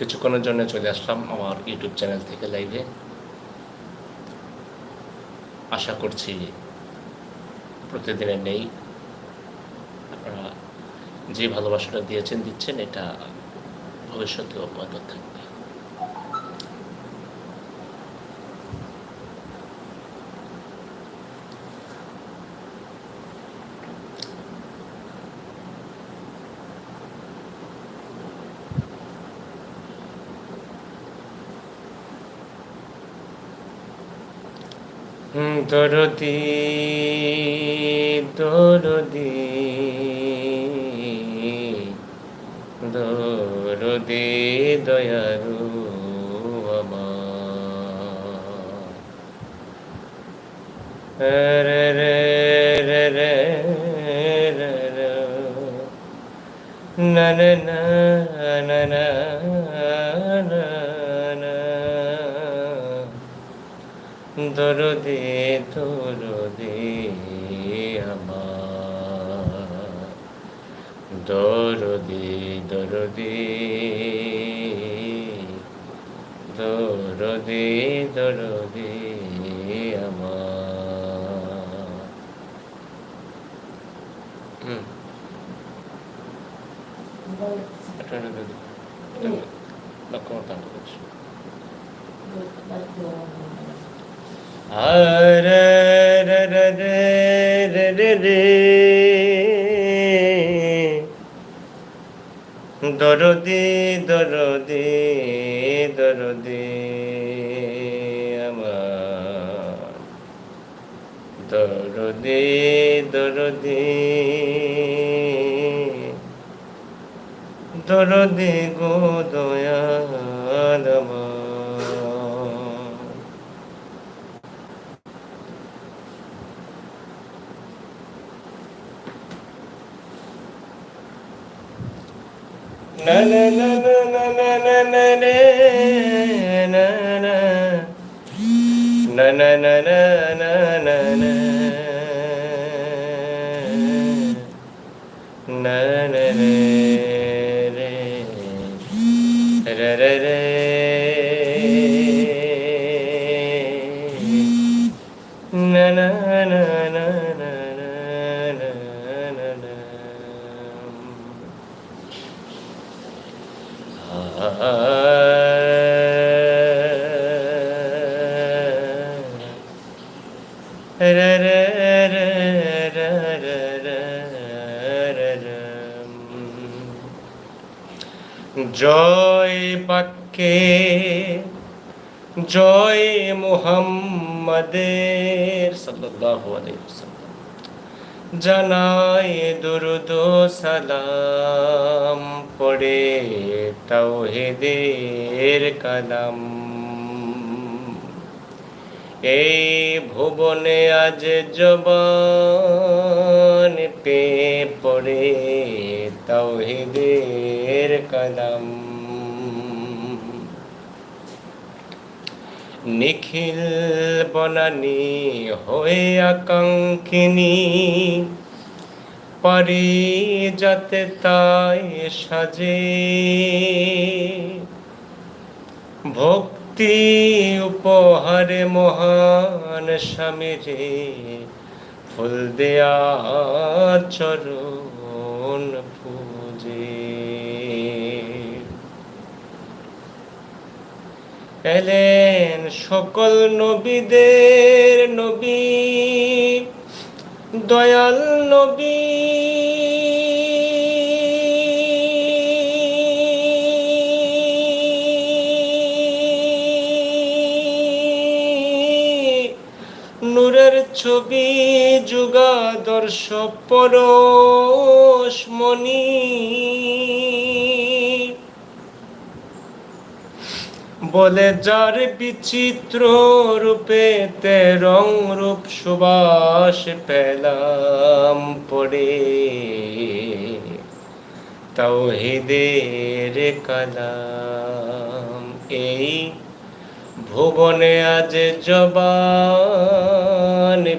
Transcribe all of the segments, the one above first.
কিছুক্ষণের জন্য চলে আসলাম আমার ইউটিউব চ্যানেল থেকে লাইভে আশা করছি প্রতিদিনের নেই। আপনারা যে ভালোবাসাটা দিয়েছেন, দিচ্ছেন, এটা ভবিষ্যতে অব্যাহত থাকবে। দরদি দরদি দরদি দয়ারু আমার। রে রে রে রে রে না না না না। দরদে দরদে আমার। দরদে দরদে দরদে দরদে আমার। হুম। লক্ষ্য করতে হবে আরে রে রে রে রে রে রে দরদি দরদি দরদি দরদি দরদি দরদি গো আমার। Na na na জয় বাক্যে জয় মুহাম্মাদের সাল্লাল্লাহু আলাইহি ওয়াসাল্লাম। জানাই দুরুদ সালাম পড়ে তাওহিদের কালাম। এই ভুবনে আজ জবান পে পড়ে তাওহিদের কালাম নিখিল বনানি হয়ে আকাঙ্ক্ষিনী পারি যাতে তাই সাজে। ভক্তি উপহারে মহান স্বামীরে ফুল দেয়া চরণ পূজে। এলেন সকল নবীদের নবী দয়াল নবী ছবি যুগাদর্শ পরশমণি বলে যার বিচিত্র রূপেতে রং রূপ সুবাস পেলাম পড়ে। তাওহিদের কালাম এই ভুবনে আজ জবান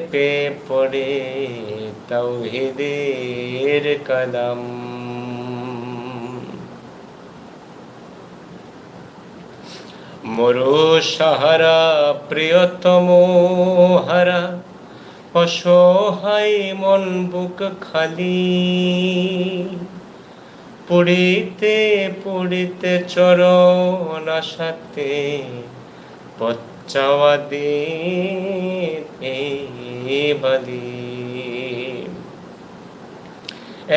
পে পড়ে তাওহিদের কালাম মরু সাহারা প্রিয়তম হারা অসহায় মন বুক খালি পুড়িতে পুড়িতে চরণ আশাতে পচ্চাওয়া বালি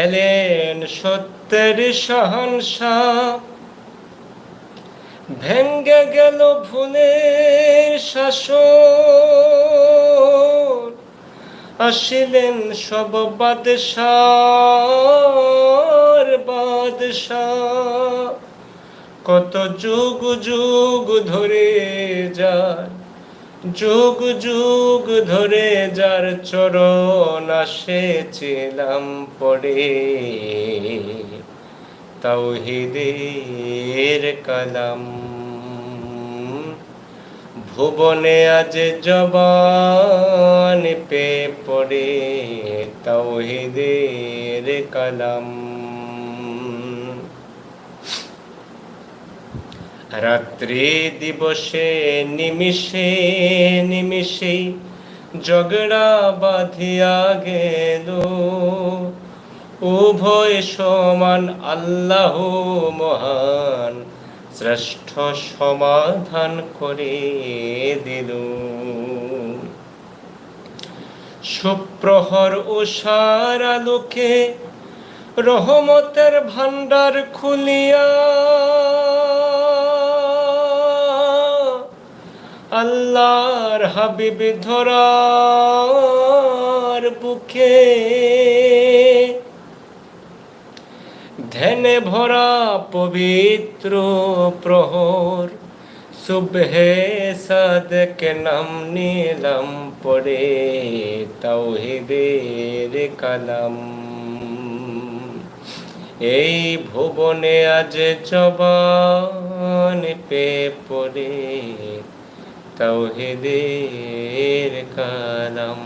এলেন সত্যের সহনসাহ ভেঙ্গে গেল ভুলের শাসন। আসিলেন সব বাদশার বাদশাহ। কত যুগ যুগ ধরে যায়, যুগ যুগ ধরে যার চরণ আসেছিলাম পড়ে। তাওহিদের কালাম, ভুবনে আজ জবান পে পড়ে, তাওহিদের কালাম। রাত্রি দিবসে নিমিষে নিমিষে ঝগড়া বাঁধিয়া গেল। উভয় সমান আল্লাহ মহান, শ্রেষ্ঠ সমাধান করে দিল। সুপ্রহর উষার আলোকে রহমতের ভান্ডার খুলিয়া আল্লাহর হাবিব ধরার বুকে ধ্যানে ভরা পবিত্র প্রহর, সুবহে সাদকে নাম নিলাম পড়ে তাওহিদের কালাম। এই ভুবনে আজ জবান পে পড়ে তাওহিদের কালাম।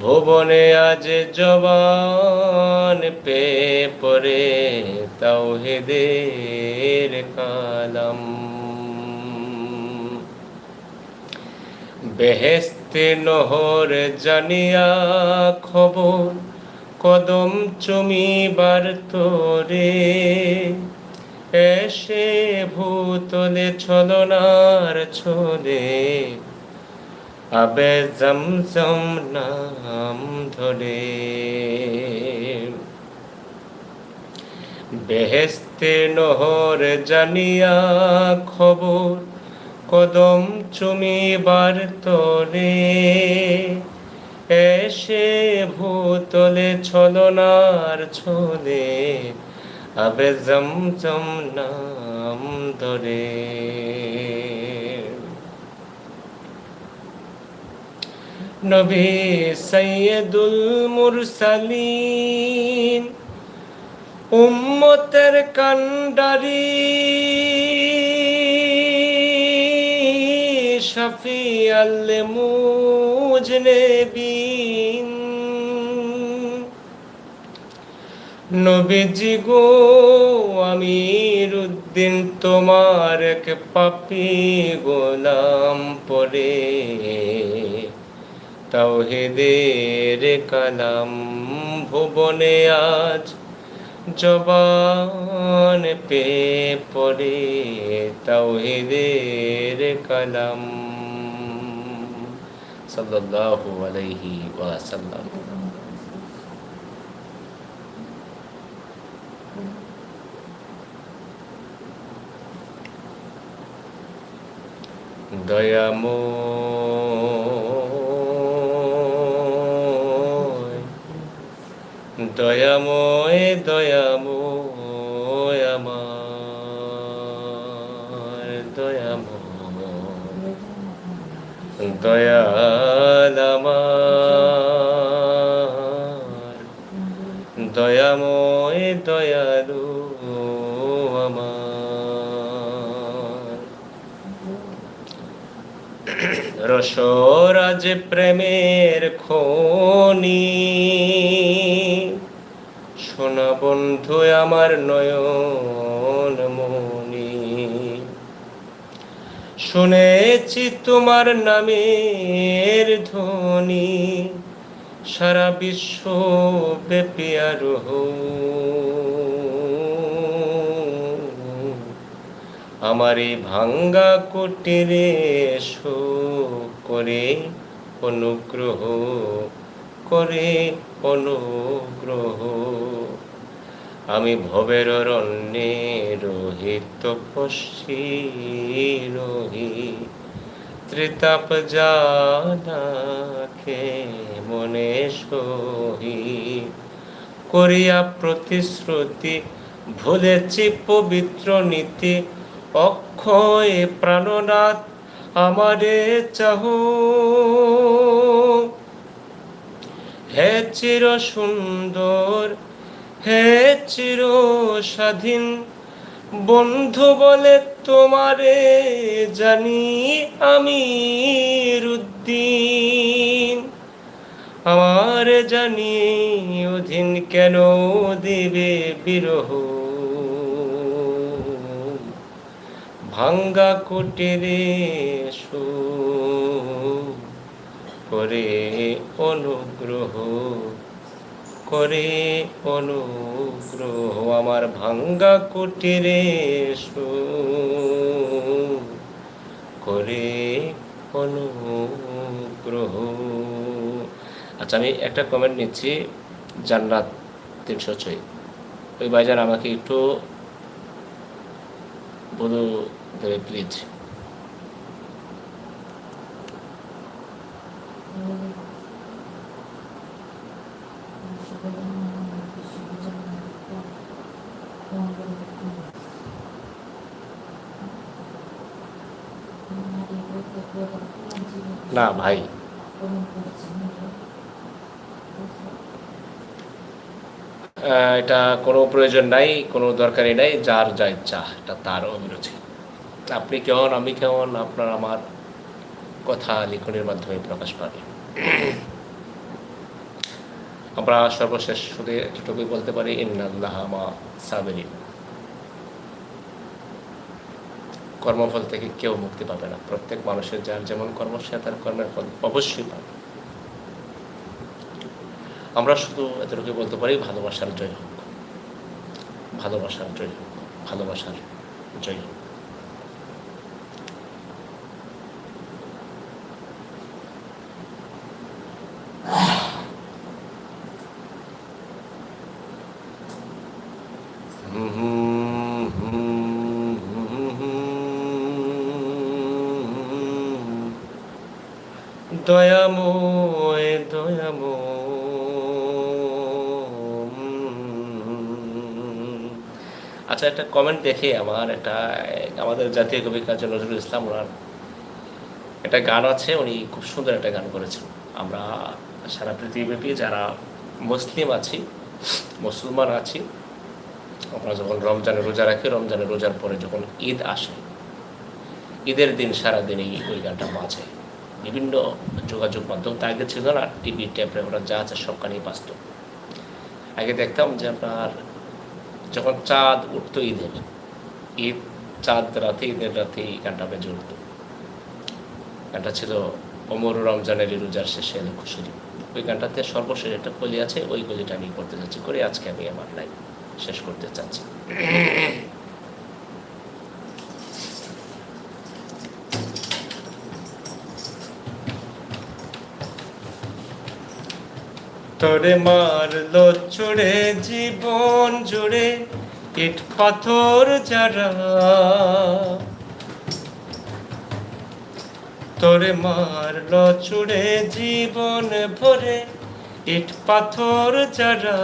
ভুবনে আজ জবান পে পরে তাওহিদের কালাম। বেহেস্তে নহর জানিয়া খবর, কদম চুমি চুমিবার তোরে। এসে ভূতলে ছলনার ছোলে, আবে জমজম নাম ধরে বেহেস্তে নহর জানিয়া খবর, কদম চুমিবার তোলে। এসে ভূতলে ছলনার ছোলে আবে জমজম নাম ধরে নবী সৈয়দুল মুরসালিন উম্মতের কান্ডারি শফি আল মুজনেবিন নবীজি গো, আমির উদ্দিন তোমার এক পাপি গোলাম পরে। তাওহিদের কালাম ভুবনে আজ জবান পে পড়ে। তাওহিদের কালাম সাল্লাল্লাহু আলাইহি ওয়াসাল্লাম। দয়াময়। দয়াময় দয়াময় আমার দয়াময় দয়াল আমার। দয়াময় দয়ালু রসরাজ প্রেমের খনি। সোনা বন্ধু আমার নয়ন মনি শুনেছি তোমার নামের ধ্বনি। সারা বিশ্ব ব্যাপী আরোহ আমার এই ভাঙ্গা কুটিরে এসো করে অনুগ্রহ করে অনুগ্রহ। আমি ভবের রণ্যে রোহিত পশি রহি, ত্রিতাপ জানাকে মনে সহি। করিয়া প্রতিশ্রুতি, ভুলেছি পবিত্র নীতি, অক্ষয় প্রাণনাথ আমারে চাহ হে চির সুন্দর, হে চির স্বাধীন, বন্ধু বলে তোমারে জানি আমি রুদ্দিন। আমার জানি অধীন কেন দেবে বিরহ? ভাঙ্গা কুটিরে সু করে অনুগ্রহ করে অনুগ্রহ, আমার ভাঙ্গা কুটিরে সু করে অনুগ্রহ। আচ্ছা আমি একটা কমেন্ট নিচ্ছি, জান্নাত তিনশো ছয়। ওই ভাইজান আমাকে একটু বলো দেবে প্লিজ না, ভাই। এটা কোনো প্রয়োজন নাই, কোনো দরকারই নাই, যার যা ইচ্ছা, এটা তার অভিরুচি আপনি কেমন, আমি কেমন, আপনার আমার কথা লিখনের মাধ্যমে প্রকাশ পাবে। আমরা সর্বশেষ শুধু এতটুকুই বলতে পারি, ইন্নাল্লাহ মা সাবেরিন। কর্মফল থেকে কেউ মুক্তি পাবে না। প্রত্যেক মানুষের যার যেমন কর্ম, সে তার কর্মের ফল অবশ্যই পাবে। আমরা শুধু এতটুকু বলতে পারি, ভালোবাসার জয় হোক। ভালোবাসার জয় হোক, ভালোবাসার জয় হোক। দয়াময় দয়াময়। আচ্ছা একটা কমেন্ট দেখে আমার, একটা, আমাদের জাতীয় কবি কাজী নজরুল ইসলাম, ওনার একটা গান আছে, উনি খুব সুন্দর একটা গান করেছেন। আমরা সারা পৃথিবীব্যাপী যারা মুসলিম আছি, মুসলমান আছি, আমরা যখন রমজানে রোজা রাখি, রমজানের রোজার পরে যখন ঈদ আসে, ঈদের দিন সারাদিন এই ওই গানটা বাজে। বিভিন্ন যোগাযোগ মাধ্যম তা আগে ছিল না টিভি ট্যাপ রেকর্ডার যা আছে সব গানই বাঁচত। আগে দেখতাম যে আপনার যখন চাঁদ উঠতো ঈদের, ঈদ, চাঁদ রাতে, ঈদের রাতে এই গানটা বেজে উঠত। গানটা ছিল অমর রমজানের রোজার শেষে এলো খুশুরি। ওই গানটাতে সর্বশেষ একটা কলি আছে, ওই কলিটা আমি করতে চাচ্ছি করে আজকে আমি আমার লাইফ শেষ করতে চাচ্ছি। তোরে মারলো ছুড়ে জীবন জুড়ে ইট পাথর যারা। তোরে মারলো ছুড়ে জীবন ভরে ইট পাথর যারা।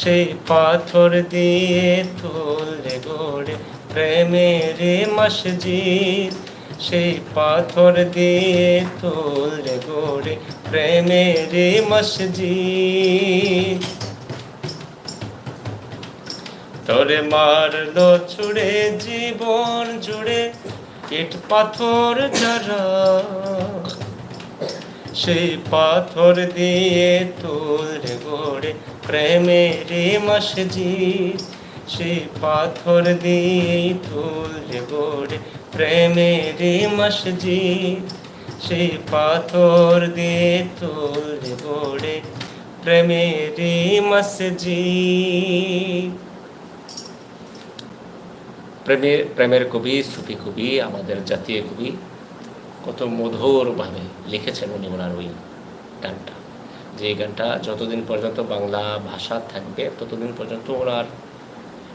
সেই পাথর দিয়ে তুললে গড়ে প্রেমের মসজিদ। সেই পাথর দিয়ে তুললে গড়ে প্রেমের মসজিদ। তোরে মারলো ছুড়ে, জীবন জুড়ে ইট পাথর যারা সেই পাথর দিয়ে তুলরে গড়ে প্রেমের মসজিদ। সেই পাথর দিয়েই তুললে গড়ে প্রেমের মসজিদ, সেই পাথর দিয়ে তুললে গড়ে প্রেমের মসজিদ। প্রেমের প্রেমের কবি, সুফি কবি, আমাদের জাতীয় কবি, কত মধুরভাবে লিখেছেন উনি ওনার ওই গানটা। যে গানটা যতদিন পর্যন্ত বাংলা ভাষা থাকবে, ততদিন পর্যন্ত ওনার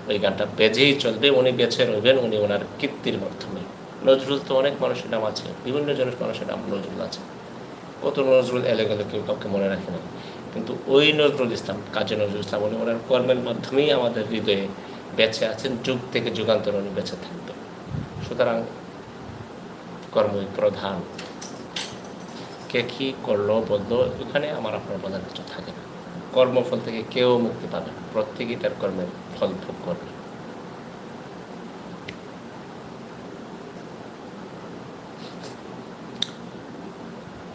ওই গানটা বেজেই চলবে, উনি বেছে রইবেন উনি ওনার কীর্তির মাধ্যমে। নজরুল তো অনেক মানুষের নাম আছে, বিভিন্ন জনের মানুষের নাম নজরুল আছে। কত নজরুল এলে গেলে কেউ কাউকে মনে রাখে না। কিন্তু ওই নজরুল ইসলাম, কাজী নজরুল ইসলাম উনি ওনার কর্মের মাধ্যমেই আমাদের হৃদয়ে বেঁচে আছেন, যুগ থেকে যুগান্তর উনি বেঁচে থাকবে সুতরাং কর্মই প্রধান। কে কী করল, বলল ওখানে আমার আপনার প্রধান কিছু থাকে না। কর্মফল থেকে কেউ মুক্তি পাবে না। প্রত্যেকেই তার কর্মের ফল ভোগ করবে।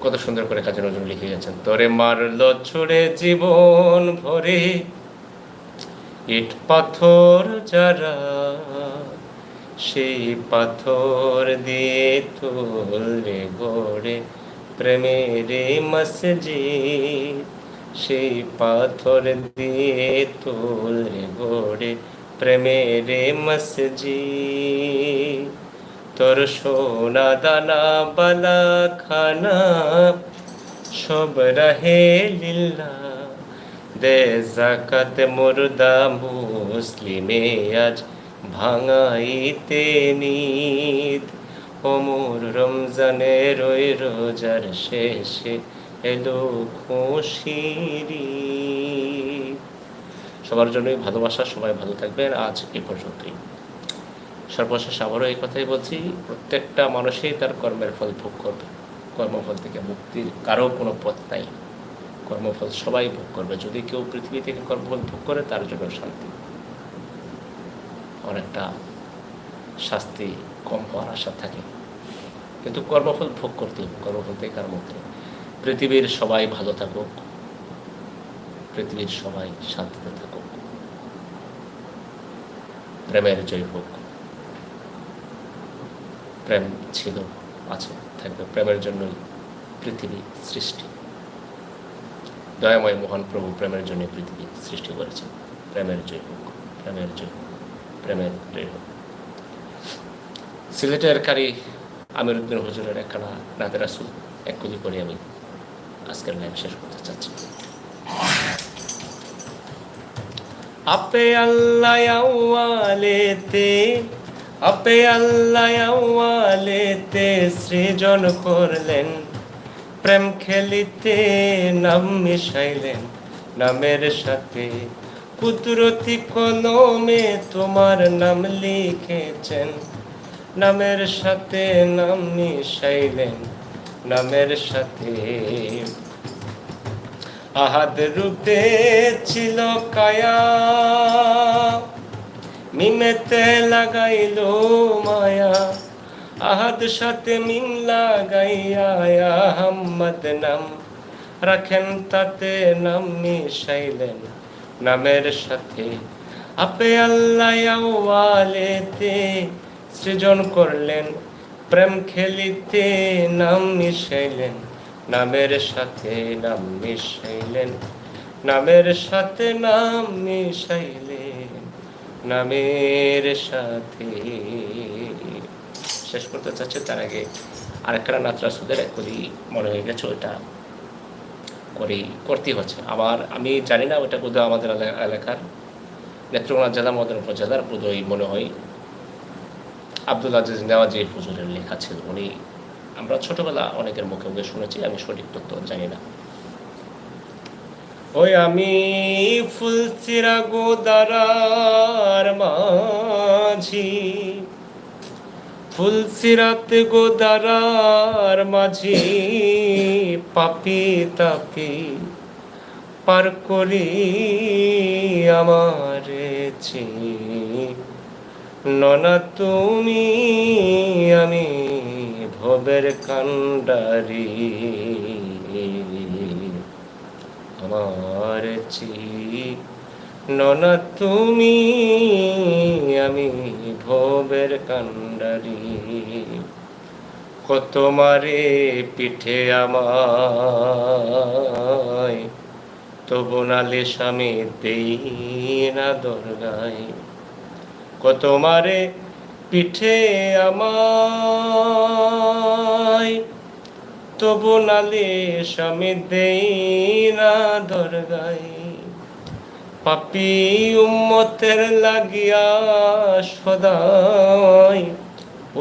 কত সুন্দর করে কাজী নজরুল লিখে গেছেন তোরে মারলো ছুড়ে জীবন ভরে, ইট পাথর যারা সেই পাথর দিয়ে তুললে গড়ে প্রেমের মসজিদ। সেই পাথর দিয়ে তুললে গড়ে প্রেমের মসজিদ। তোর সোনা দানা বালা খানা সব রহে লিল্লা দে জাকাত মুর্দা মুসলিমে আজ ভাঙাইতে নিদ অমর রমজানের ওই রোজার শেষে এলো খুশিরি সবার জন্যই ভালোবাসা, সবাই ভালো থাকবেন। আজ এ পর্যন্তই। সর্বশেষ আবারও এই কথাই বলছি, প্রত্যেকটা মানুষই তার কর্মের ফল ভোগ করবে। কর্মফল থেকে মুক্তির কারও কোনো পথ নাই। কর্মফল সবাই ভোগ করবে। যদি কেউ পৃথিবী থেকে কর্মফল ভোগ করে, তার জন্য শান্তি। অনেকটা শাস্তি কম হওয়ার আশা থাকে। কিন্তু কর্মফল ভোগ করতে হবে। কর্মফল থেকে কার মুক্তি? পৃথিবীর সবাই ভালো থাকুক। পৃথিবীর সবাই শান্তিতে থাকুক। প্রেমের জয় হোক। প্রেম ছিল, আছে, থাকবে। প্রেমের জন্যই পৃথিবী সৃষ্টি। দয়াময় মহান প্রভু প্রেমের জন্য পৃথিবী সৃষ্টি করেছেন প্রেমের জয় হোক, প্রেমের জয় হোক, প্রেমের জয় হোক। সিলেটের কারি আমির উদ্দিন হুজুরের একখানা নাতে রাসুল, এক কুলি করে আমি আজকের লাইভ শেষ করতে চাচ্ছি। আপে আল্লাহ আউয়ালেতে আপে আল্লাহ আউয়ালেতে সৃজন করলেন। প্রেম খেলিতে নাম মিশাইলেন। নামের সাথে কুদরতি কলমে তোমার নাম লিখেছেন। নামের সাথে নাম মিশাইলেন। নামের সাথে আহাদ রূপে ছিল কায়া। মিমেতে লাগাইল মায়া। আহাদ সাথে মিম লাগাইয়া আহম্মদ নাম। রাখেন তাতে নাম মিশাইলেন নামের সাথে। আপে আল্লাহ আওয়ালেতে সৃজন করলেন, প্রেম খেলিতে নাম মিশাইলেন, নামের সাথে নাম মিশাইলেন, নামের সাথে নাম মিশাইলেন। নামের সাথে। শেষ করতে চাচ্ছে তার আগে আরেকটা নাতরা সুদের একই মনে হয়ে গেছে ওটা করেই করতেই হচ্ছে। আবার আমি জানি না ওটা বোধহয় আমাদের এলা- এলাকার নেত্রকোনা জেলা, মদন উপজেলার বোধহয় মনে হয়। আব্দুল আজিজ নেওয়াজি হুজুরের লেখা ছিল, উনি আমরা ছোটবেলা অনেকের মুখে মুখে শুনেছি, আমি সঠিক তথ্য জানি না। ওই আমি ফুল চিরা গোদারার মাঝি। ফুল সিরাত গোদারার মাঝি, পাপি তাপি পার করি আমার ননা তুমি আমি ভবের কান্ডারি আমার ননা তুমি, আমি ভবের কান্ডারি কত মারে পিঠে আমায়, তবু নালে স্বামী দেই না দরগায়। কত মারে পিঠে আমায় তবু নালে স্বামী দেই না দরগায়। পাপি উম্মতের লাগিয়া সদাই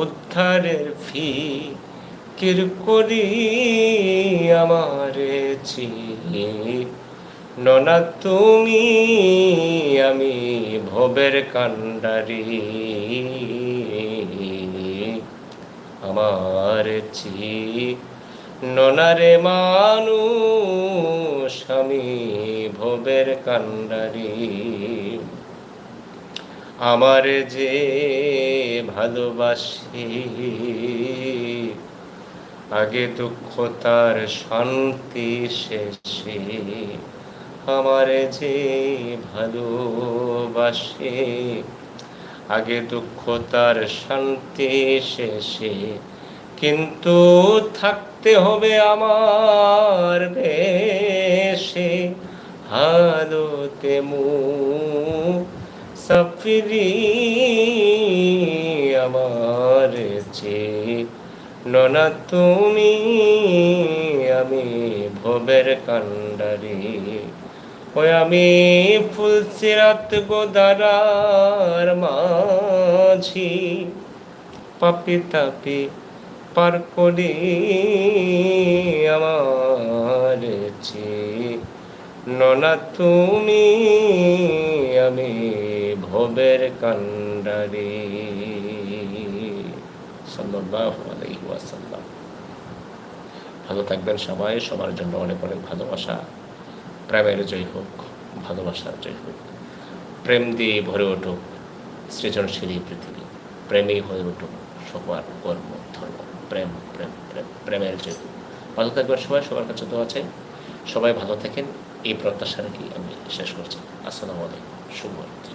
উদ্ধারের ফি কির করি আমারে চি ননা, তুমি আমি ভবের কান্ডারি আমার চি ননারে মানুষ, আমি ভবের কান্ডারি আমার যে ভালোবাসি, আগে দুঃখ তার শান্তি শেষে। আমার যে ভালোবাসে, আগে দুঃখ তার শান্তি শেষে। কিন্তু থাকতে হবে আমার বেশে হালতে মু সফরি আমার যে ননা, তুমি আমি ভবের কান্ডারি ওই আমি ফুলসিরাত গোদারার মাঝি। পাপি তাপি পার করি আমার ননা, তুমি আমি ভবের কান্ডারি ভালো থাকবেন সবাই, সবার জন্য অনেক অনেক ভালোবাসা। প্রেমের জয় হোক, ভালোবাসার জয় হোক। প্রেম দিয়ে ভরে উঠুক সৃজনশীল পৃথিবী। প্রেমেই হয়ে উঠুক সবার কর্ম। প্রেম প্রেম প্রেম, প্রেমের যুগ ভালো থাকবার সবাই, সবার কাছে তো আছে সবাই ভালো থাকেন, এই প্রত্যাশা রেখেই আমি শেষ করছি। আসসালামু আলাইকুম, শুভরাত্রি।